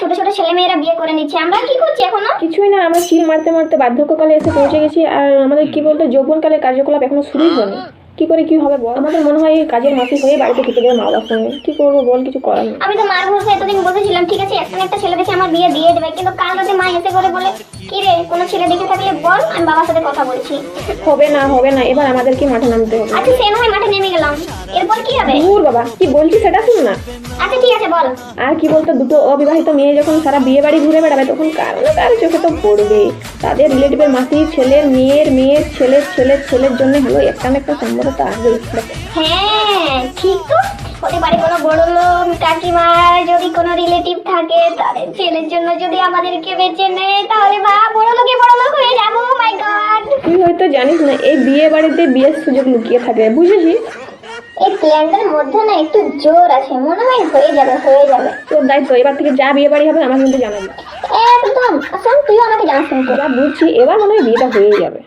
ছোট ছোট ছেলে মেয়েরা বিয়ে করে নিচ্ছে। আমরা কি করছি এখনও? কিছুই না আমরা চিল মারতে মারতে বার্ধক্যকালে এসে পৌঁছে গেছি আর আমাদের কি বলতো যৌবনকালের কার্যকলাপ এখনও শুরুই হয়নি। কি করে কি হবে বল? আমাদের মনে হয় এই কাজের মাসি হয়ে বাড়িতে খেতে গেলে মা বাবার সঙ্গে কি করব বল কিছু করার আমি তো মার ভরসা এতদিন বসেছিলাম ঠিক আছে? এখন একটা ছেলে আমার বিয়ে দিয়ে দেবে কিন্তু কাল রাতে মা এসে করে বলে কি রে কোনো ছেলে দেখে থাকলে বল আমি বাবার সাথে কথা বলছি। হবে না হবে না এবার আমাদেরকে মাঠে নামতে হবে। আচ্ছা সে নয় মাঠে নেমে গেলাম। এরপর কি হবে? দূর বাবা কি বলছি সেটা শুন না। আচ্ছা ঠিক আছে বল। আর কি বলতো দুটো অবিবাহিত মেয়ে যখন সারা বিয়ে বাড়ি ঘুরে বেড়াবে তখন কারও না কারও চোখে তো পড়বে। তাদের রিলেটিভের মাসি ছেলের মেয়ের মেয়ের ছেলের ছেলের ছেলের জন্য হলো একটা না একটা সম্ভবত আসবে হ্যাঁ ঠিক তো। হতে পারে কোনো বড় লোক কাকিমার যদি কোনো রিলেটিভ থাকে তাদের ছেলের জন্য যদি আমাদেরকে বেছে নেয় তাহলে বা বড় লোকে বড় লোক হয়ে যাব মাই গড তুই হয়তো জানিস না এই বিয়ে বাড়িতে বিয়ের সুযোগ লুকিয়ে থাকে বুঝেছিস? এই প্ল্যানটার মধ্যে না একটু জোর আছে মনে হয় হয়ে যাবে হয়ে যাবে। তোর দায়িত্ব এবার থেকে যা বিয়ে বাড়ি হবে আমার কিন্তু জানাবি একদম আসুন তুইও আমাকে জানাস যা বুঝছি এবার মনে হয় বিয়েটা হয়ে যাবে।